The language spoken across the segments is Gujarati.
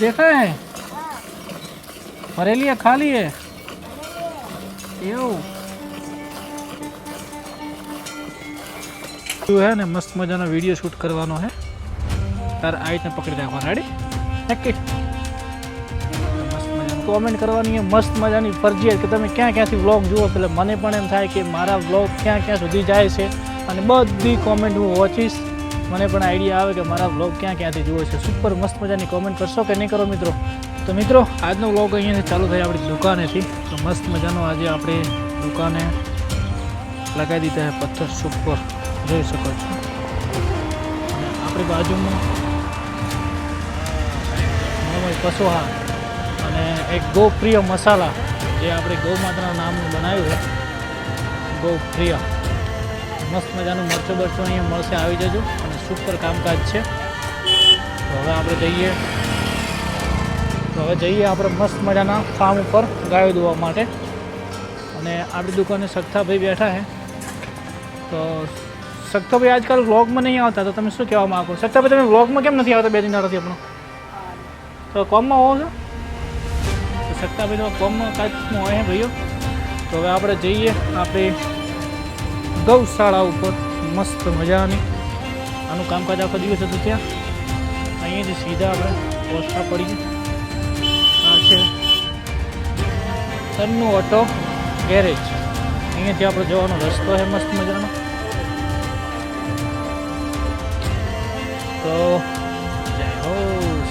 देखा है भरेली है खाली है એવું શું હે ને મસ્ત મજાનો વિડીયો શૂટ કરવાનો હે તાર આ રીતને પકડી રાખવાનો રેડી નક્કી મસ્ત મજાનું કોમેન્ટ કરવાની છે મસ્ત મજાની ફરજિયાત કે તમે ક્યાં ક્યાંથી વ્લોગ જુઓ એટલે મને પણ એમ થાય કે મારા વ્લોગ ક્યાં ક્યાં સુધી જાય છે અને બધી કોમેન્ટ હું વોચીશ મને પણ આઈડિયા આવે કે મારા વ્લોગ ક્યાં ક્યાંથી જુઓ છે. સુપર મસ્ત મજાની કોમેન્ટ કરશો કે નહીં કરો મિત્રો? તો મિત્રો, આજનો વ્લોગ અહીંયાથી ચાલુ થાય આપણી દુકાનેથી. તો મસ્ત મજાનો આજે આપણે દુકાને લગાવી દીધા છે પથ્થર સુપર જોઈ શકો છો. આપણી બાજુમાં કસોહા અને એક ગૌપ્રિય મસાલા, જે આપણે ગૌ માતાના નામનું બનાવ્યું છે. ગૌપ્રિય. મસ્ત મજાનું મરચું બરચું અહીંયા મળશે. આવી જજો. અને સુપર કામકાજ છે. તો હવે આપણે જઈએ. તો હવે જઈએ આપણે મસ્ત મજાના ફાર્મ ઉપર ગાયો દોવા માટે. અને આપણી દુકાને સખ્તાભાઈ બેઠા છે. તો સખ્તાભાઈ આજકાલ વ્લોગમાં નહીં આવતા, તો તમે શું કહેવા માગો? સખ્તાભાઈ, તમે વ્લોગમાં કેમ નથી આવતા? બે દિન નથી આપણો તો કોમમાં હોવો છો? તો સખ્તાભાઈ તો કોમમાં કાચમાં હોય ભાઈઓ. તો હવે આપણે જઈએ આપણે ગૌશાળા ઉપર. મસ્ત મજાની. આનું કામકાજ આખો દિવસ હતું ત્યાં. અહીંયાથી સીધા આપણે પહોંચતા પડીએ. આ છે સરનું ઓટો ગેરેજ. અહીંયાથી આપણે જવાનો રસ્તો છે મસ્ત મજાનો. તો જય હો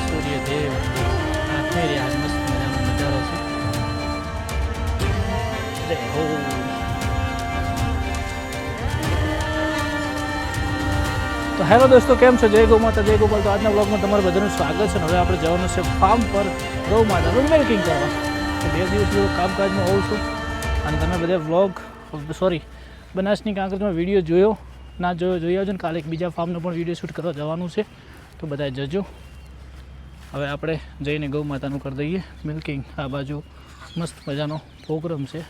સૂર્યદેવ. આ થઈ રહ્યા મસ્ત મજાનો નજારો છે. જય હો તો હેલો દોસ્તો, કેમ છો? જય ગૌ માતા જય ગોપાલ. તો આજના બ્લોગમાં તમારું બધાનું સ્વાગત છે હવે આપણે જવાનું છે ફાર્મ પર ગૌ માતાનું મિલ્કિંગ કરવા. તો બે દિવસ જેવું કામકાજમાં હોઉં છું અને તમે બધા વ્લોગ સોરી બનાસની કાંકરમાં વીડિયો જોયો, ના જોયો, જોઈ આવજો ને. કાલે એક બીજા ફાર્મનો પણ વીડિયો શૂટ કરવા જવાનું છે. તો બધા જજો. હવે આપણે જઈને ગૌ માતાનું કરી દઈએ. મિલ્કિંગ આ બાજુ મસ્ત મજાનો પ્રોગ્રામ છે.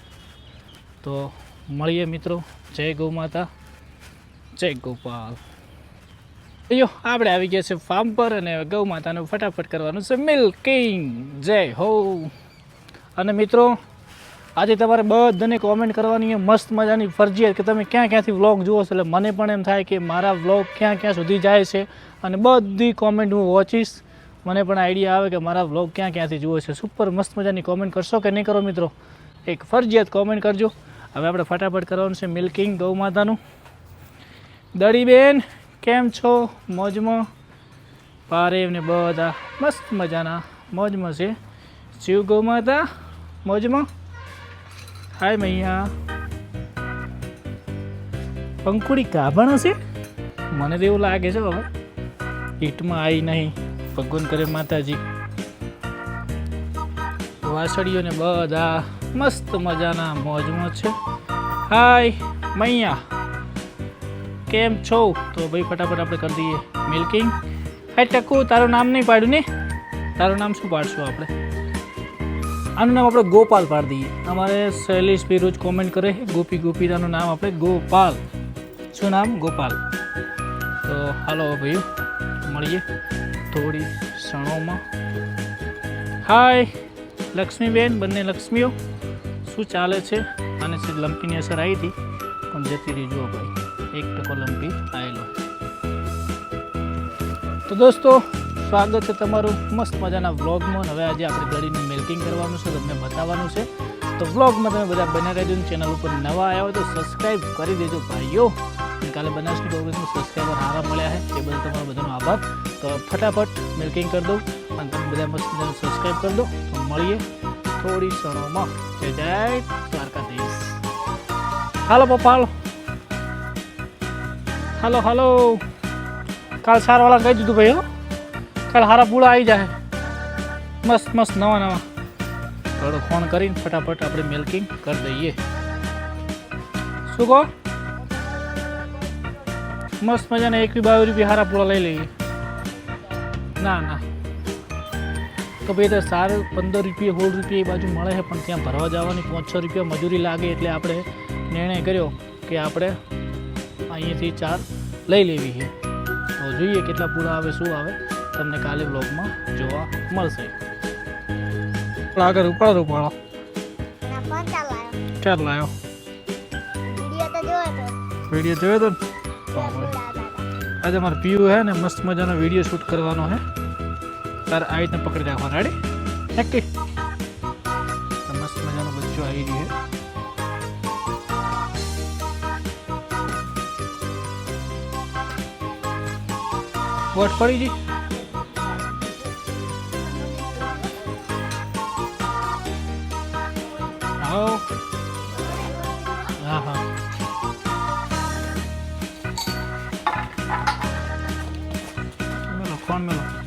તો મળીએ મિત્રો. જય ગૌ માતા. જય ગોપાલ. અયો આપણે આવી ગયા છે ફાર્મ પર અને ગૌ માતાનું ફટાફટ કરવાનું છે મિલ્કિંગ જય હો. અને મિત્રો, આજે તમારે બધાને કોમેન્ટ કરવાની મસ્ત મજાની ફરજિયાત કે તમે ક્યાં ક્યાંથી વ્લોગ જુઓ છો. એટલે મને પણ એમ થાય કે મારા વ્લોગ ક્યાં ક્યાં સુધી જાય છે અને બધી કોમેન્ટ હું વોચીશ મને પણ આઈડિયા આવે કે મારા વ્લોગ ક્યાં ક્યાંથી જુઓ છે. સુપર મસ્ત મજાની કોમેન્ટ કરશો કે નહીં કરો મિત્રો? એક ફરજિયાત કોમેન્ટ કરજો. હવે આપણે ફટાફટ કરવાનું છે મિલ્કિંગ ગૌ માતાનું. દડીબેન કેમ છો? મોજમાં? પારેવ ને બધા મસ્ત મજાના. મોજમાં છે. શિવ ગૌ માતા, મોજમાં? હાય મૈયા. પંખુડી કાભણ હશે? મને તો એવું લાગે છે હવે હીટમાં આવી નહીં. ભગવાન કરે માતાજી. વાસળીઓને બધા મસ્ત મજાના મોજમાં છે. હાય મૈયા. કેમ છો? તો ભાઈ ફટાફટ આપણે કરી દઈએ મિલ્કિંગ હાય ટકુ તારું નામ નહીં પાડ્યું ને? તારું નામ શું પાડશું આપણે? આનું નામ આપણે ગોપાલ પાડી દઈએ. અમારે શૈલેષ ભાઈ રોજ કોમેન્ટ કરે, ગોપી ગોપી ગોપીતાનું નામ આપણે ગોપાલ. શું નામ? ગોપાલ. તો હાલો ભાઈ, મળીએ થોડી ક્ષણોમાં. હાય, લક્ષ્મીબેન, બંને લક્ષ્મીઓ. શું ચાલે છે? છે લંપીની અસર આવી હતી, પણ જતી રહી જુઓ ભાઈ. એક કોલમ બી આવેલો તો દોસ્તો, સ્વાગત છે તમારું મસ્ત મજાના વ્લોગમાં. હવે આજે આપણે ગળીનું મિલ્કિંગ કરવાનું છે, તમને બતાવવાનું છે. તો વ્લોગમાં તમે બધા બના રહેજો ચેનલ ઉપર નવા આવ્યા હોય તો સબસ્ક્રાઈબ કરી દેજો, ભાઈઓ. કાલે બનાસની કોંગ્રેસમાં સબસ્ક્રાઈબર સારા મળ્યા છે, એ બદલ તમારો બધાનો આભાર. તો ફટાફટ મિલ્કિંગ કરી દઉં અને તમે બધા મસ્ત મજાને સબસ્ક્રાઈબ કરી દો. તો મળીએ થોડી ક્ષણોમાં. જય જય દ્વારકાધીશ. હાલો પપ્પા હાલો હાલો, હલો. કાલ સારવાળા કહી દીધું ભાઈ, હો. કાલ હારા પૂળા આવી જાય મસ્ત મસ્ત, નવા નવા. થોડો ફોન કરીને ફટાફટ આપણે મિલ્કિંગ કરી દઈએ. શું કહો? મસ્ત મજાને એક બી બાવીસ રૂપિયા હારા પૂળા લઈ લઈએ. ના ના. તો ભાઈ તો સારું પંદર રૂપિયા, સોળ રૂપિયા એ બાજુ મળે છે, પણ ત્યાં ભરવા જવાની પાંચ, છ રૂપિયા મજૂરી લાગે એટલે આપણે નિર્ણય કર્યો કે આપણે અહીંયાથી ચાર લઈ લેવી છે. તો જોઈએ કેટલા પૂરા આવે શું આવે. તમને કાલે બ્લોગમાં જોવા મળશે. આગળ ઉપાડો ઉપાડો. ચાર લાયો. વીડિયો જોયો તો. આજે મારે પીવું હે ને મસ્ત મજાનો વીડિયો શૂટ કરવાનો હે. તારે આવી રીતને પકડી રાખવાનો રેડી એક્ટિવ વોટ પડી જી આવો. હા હા. ફોન મેલો.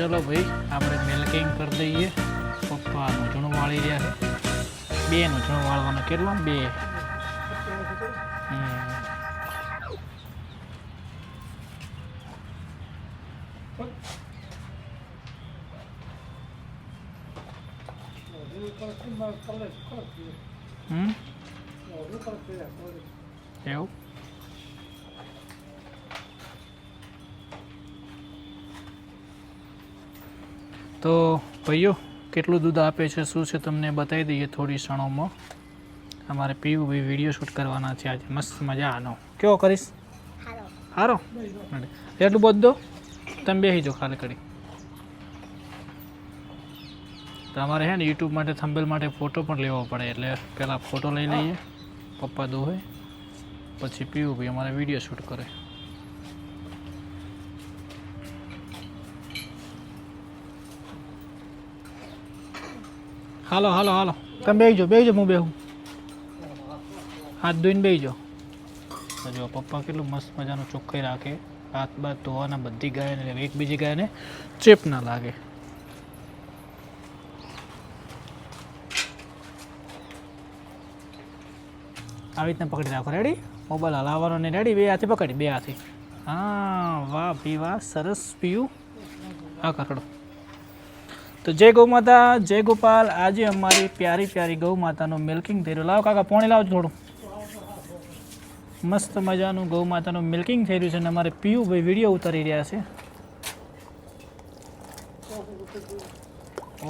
ચલો ભાઈ આપણે મિલ્કિંગ કરી દઈએ. પપ્પા નૂંચણું વાળી રહ્યા છે. બે નૂંચણું વાળવાના કેટલા? બે. હમ. એવું? તો ભાઈઓ કેટલું દૂધ આપે છે શું છે તમને બતાવી દઈએ થોડી ક્ષણોમાં. અમારે પીવું ભાઈ વીડિયો શૂટ કરવાના છે આજે. મસ્ત મજા આનો. કેવો કરીશ? સારો એટલું બધું તમે બેસી જો ખાલી કરી તમારે હે ને યુટ્યુબ માટે થંબેલ માટે ફોટો પણ લેવો પડે. એટલે પહેલાં ફોટો લઈ લઈએ. પપ્પા દોહે પછી પીવું ભાઈ અમારે વીડિયો શૂટ કરે. હાલો હાલો હાલો. તમે બેસી જાઓ બેસી જાઓ હું બેહું. હાથ ધોઈને બેસી જો પપ્પા કેટલું મસ્ત મજાનું ચોખ્ખાઈ રાખે. હાથ બાદ ધોવાના બધી ગાયને એક બીજી ગાયને ચેપ ના લાગે. આવી રીતના પકડી રાખો. રેડી મોબાઈલ હલાવવાનો ને રેડી બે હાથે પકડી, બે હાથે. હા, વાહ, ભી વાહ, સરસ પીયું હા કરડો તો જય ગૌ માતા, જય ગોપાલ. આજે અમારી પ્યારી પ્યારી ગૌ માતાનું મિલ્કિંગ થઈ રહ્યું. લાવો કાકા, પોણી લાવો થોડું. મસ્ત મજાનું ગૌ માતાનું મિલ્કિંગ થઈ રહ્યું છે અને અમારે પીયુભાઈ વીડિયો ઉતારી રહ્યા છે.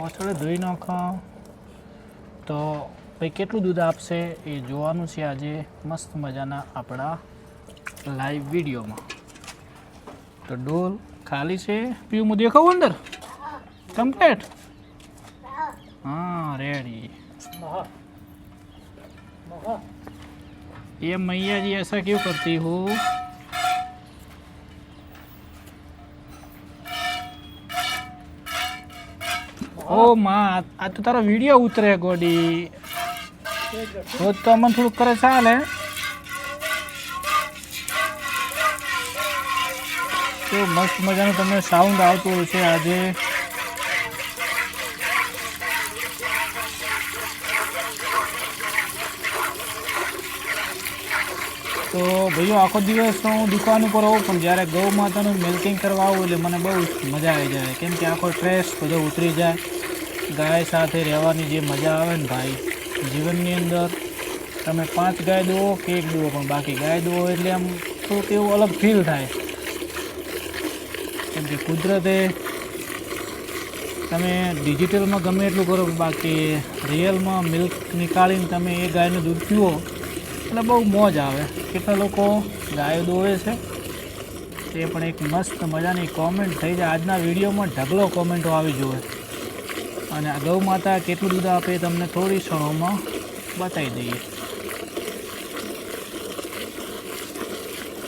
ઓછળે ધોઈ નાખો. તો ભાઈ કેટલું દૂધ આપશે એ જોવાનું છે આજે મસ્ત મજાના આપણા લાઈવ વિડીયોમાં તો ડોલ ખાલી છે. પીવું દેખાવું અંદર. કમ્પ્લેટ हाँ रेडी ये मैया जी ऐसा क्यों करती हो ઓ માં આ તો તારો વિડીયો ઉતરે ગોડી રોજ તો અમને થોડુંક કરે ચાલે તો મસ્ત મજાનું તમને સાઉન્ડ આવતું હોય છે આજે તો ભાઈઓ આખો દિવસ તો હું દુકાન ઉપર હોઉં, પણ જ્યારે ગૌ માતાનું મિલ્કિંગ કરવા આવું એટલે મને બહુ મજા આવી જાય. કેમ કે આખો સ્ટ્રેસ બધો ઉતરી જાય. ગાય સાથે રહેવાની જે મજા આવે ને ભાઈ, જીવનની અંદર તમે પાંચ ગાય દો કે એક દો પણ બાકી ગાય દો એટલે આમ થોડુંક એવું અલગ ફીલ થાય. કેમ કે કુદરતે તમે ડિજિટલમાં ગમે એટલું કરો બાકી રિયલમાં મિલ્ક નીકાળીને તમે એ ગાયનું દૂધ પીવો એટલે બહુ મોજ આવે. કેટલા લોકો ગાયો દોવે છે. તે પણ એક મસ્ત મજાની કોમેન્ટ થઈ જાય. આજના વિડીયોમાં ઢગલો કોમેન્ટો આવી જુએ. અને આ ગૌ માતા કેટલું દૂધ આપે તમને થોડી ક્ષણોમાં બતાવી દઈએ.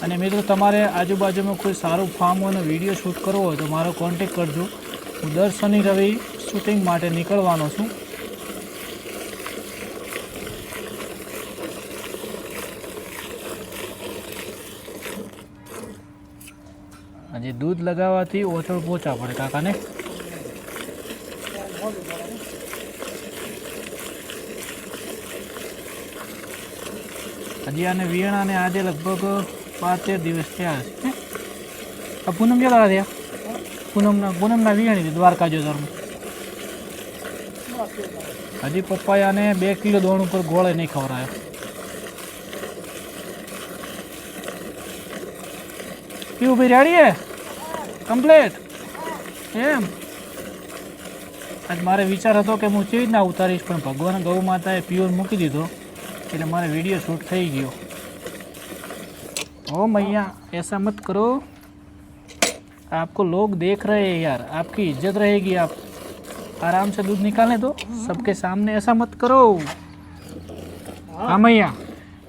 અને મિત્રો, તમારે આજુબાજુમાં કોઈ સારું ફાર્મ હોય વીડિયો શૂટ કરવો હોય તો મારો કોન્ટેક કરજો. હું દર શનિ રવિ શૂટિંગ માટે નીકળવાનો છું. હજી દૂધ લગાવવાથી ઓછળ પોચા પડે કાકાને. હજી આને વિયણાને આજે લગભગ પાંચેર દિવસ થયા છે આ પૂનમ કેટલા થયા? પૂનમના પૂનમના વિયણી દ્વારકા જો હજી પપ્પાએ આને બે કિલો દોણ ઉપર ગોળે નહીં ખવડાયો કેવું ભાઈ, રેડી કમ્પ્લેટ એમ આજ મારે વિચાર હતો કે હું કેવી રીતના ઉતારીશ પણ ભગવાન ગૌ માતાએ પ્યોર મૂકી દીધો એટલે મારે વિડીયો શૂટ થઈ ગયો ओ मैया ऐसा मत करो आपको लोग देख रहे हैं यार आपकी इज्जत रहेगी आप आराम से दूध निकालने दो सबके सामने ऐसा मत करो हाँ मैया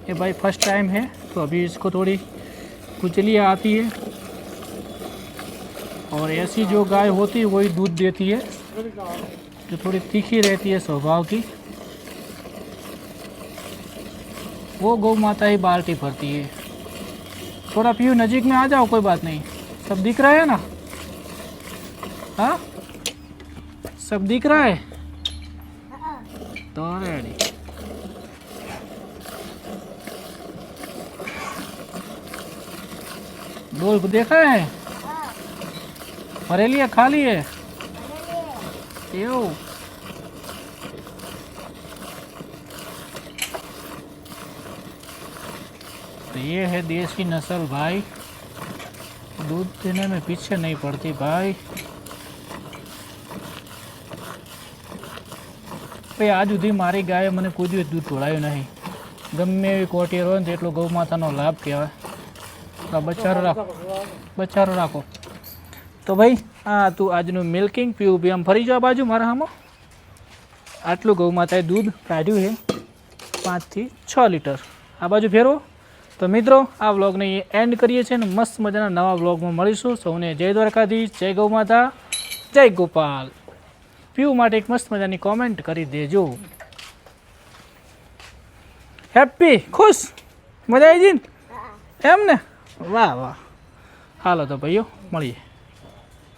ये भाई फर्स्ट टाइम है तो अभी इसको थोड़ी कुचलियाँ आती है और ऐसी जो गाय होती है, वही दूध देती है, जो थोड़ी तीखी रहती है स्वभाव की। वो गौ माता ही बाल्टी भरती है। थोड़ा पीयू नजीक में आ जाओ, कोई बात नहीं। सब दिख रहा है ना? हाँ? सब दिख रहा है? तो रेडी डोल को देखा है? भरेली है खाली है એવું तो ये है देसी नस्ल भाई दूध देने में पीछे नहीं पड़ती भाई ભાઈ આજ સુધી મારી ગાયે મને કોઈ દિવસ દૂધ ઢોળાયું નહીં ગમે એવી કોટિયર હોય ને તેટલો ગૌ માતાનો લાભ કહેવાય તો આ બચારો રાખો બચારો રાખો તો ભાઈ આ તું આજનું મિલ્કિંગ પીવું ફરી જાઓ બાજુ મારા હામાં. આટલું ગૌ માતાએ દૂધ કાઢ્યું છે પાંચથી છ લીટર. આ બાજુ ફેરવો. તો મિત્રો આ વ્લોગને એન્ડ કરીએ છીએ ને મસ્ત મજાના નવા વ્લોગમાં મળીશું. સૌને જય દ્વારકાધીશ જય ગૌ માતા જય ગોપાલ. પીવું માટે એક મસ્ત મજાની કોમેન્ટ કરી દેજો. હેપી ખુશ? મજા આવી જઈને એમ ને? વાહ વાહ. હાલો તો ભાઈઓ મળીએ.